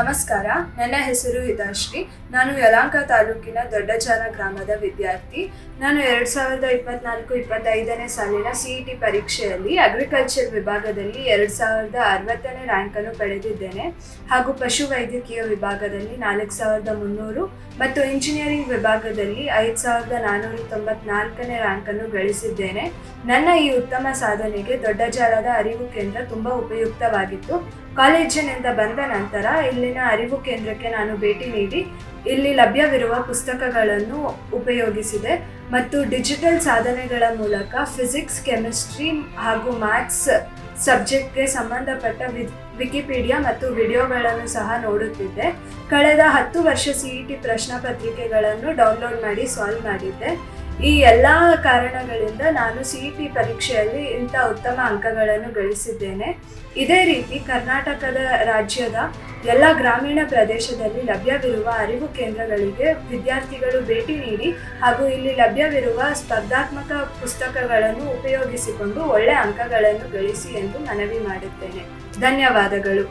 ನಮಸ್ಕಾರ, ನನ್ನ ಹೆಸರು ಹಿತಾಶ್ರೀ. ನಾನು ಯಲಾಂಕ ತಾಲೂಕಿನ ದೊಡ್ಡಚಾರ ಗ್ರಾಮದ ವಿದ್ಯಾರ್ಥಿ. ನಾನು ಎರಡು ಸಾವಿರದ ಇಪ್ಪತ್ನಾಲ್ಕು ಇಪ್ಪತ್ತೈದನೇ ಸಾಲಿನ ಸಿ ಇ ಟಿ ಪರೀಕ್ಷೆಯಲ್ಲಿ ಅಗ್ರಿಕಲ್ಚರ್ ವಿಭಾಗದಲ್ಲಿ ಎರಡು ಸಾವಿರದ ಅರವತ್ತನೇ ರ್ಯಾಂಕನ್ನು ಪಡೆದಿದ್ದೇನೆ. ಹಾಗೂ ಪಶುವೈದ್ಯಕೀಯ ವಿಭಾಗದಲ್ಲಿ ನಾಲ್ಕು ಸಾವಿರದ ಮುನ್ನೂರು ಮತ್ತು ಇಂಜಿನಿಯರಿಂಗ್ ವಿಭಾಗದಲ್ಲಿ ಐದು ಸಾವಿರದ ನಾನ್ನೂರ ತೊಂಬತ್ನಾಲ್ಕನೇ ರ್ಯಾಂಕನ್ನು ಗಳಿಸಿದ್ದೇನೆ. ನನ್ನ ಈ ಉತ್ತಮ ಸಾಧನೆಗೆ ದೊಡ್ಡಜಾಲದ ಅರಿವು ಕೇಂದ್ರ ತುಂಬ ಉಪಯುಕ್ತವಾಗಿತ್ತು. ಕಾಲೇಜಿನಿಂದ ಬಂದ ನಂತರ ಇಲ್ಲಿನ ಅರಿವು ಕೇಂದ್ರಕ್ಕೆ ನಾನು ಭೇಟಿ ನೀಡಿ ಇಲ್ಲಿ ಲಭ್ಯವಿರುವ ಪುಸ್ತಕಗಳನ್ನು ಉಪಯೋಗಿಸಿದೆ ಮತ್ತು ಡಿಜಿಟಲ್ ಸಾಧನೆಗಳ ಮೂಲಕ ಫಿಸಿಕ್ಸ್, ಕೆಮಿಸ್ಟ್ರಿ ಹಾಗೂ ಮ್ಯಾಥ್ಸ್ ಸಬ್ಜೆಕ್ಟ್ಗೆ ಸಂಬಂಧಪಟ್ಟ ವಿಕಿಪೀಡಿಯಾ ಮತ್ತು ವಿಡಿಯೋಗಳನ್ನು ಸಹ ನೋಡುತ್ತಿದ್ದೆ. ಕಳೆದ ಹತ್ತು ವರ್ಷ ಸಿ ಇ ಟಿ ಪ್ರಶ್ನೆ ಪತ್ರಿಕೆಗಳನ್ನು ಡೌನ್ಲೋಡ್ ಮಾಡಿ ಸಾಲ್ವ್ ಮಾಡಿದ್ದೆ. ಈ ಎಲ್ಲ ಕಾರಣಗಳಿಂದ ನಾನು ಸಿ ಇ ಟಿ ಪರೀಕ್ಷೆಯಲ್ಲಿ ಇಂಥ ಉತ್ತಮ ಅಂಕಗಳನ್ನು ಗಳಿಸಿದ್ದೇನೆ. ಇದೇ ರೀತಿ ಕರ್ನಾಟಕದ ರಾಜ್ಯದ ಎಲ್ಲ ಗ್ರಾಮೀಣ ಪ್ರದೇಶದಲ್ಲಿ ಲಭ್ಯವಿರುವ ಅರಿವು ಕೇಂದ್ರಗಳಿಗೆ ವಿದ್ಯಾರ್ಥಿಗಳು ಭೇಟಿ ನೀಡಿ ಹಾಗೂ ಇಲ್ಲಿ ಲಭ್ಯವಿರುವ ಸ್ಪರ್ಧಾತ್ಮಕ ಪುಸ್ತಕಗಳನ್ನು ಉಪಯೋಗಿಸಿಕೊಂಡು ಒಳ್ಳೆ ಅಂಕಗಳನ್ನು ಗಳಿಸಿ ಎಂದು ಮನವಿ ಮಾಡುತ್ತೇನೆ. ಧನ್ಯವಾದಗಳು.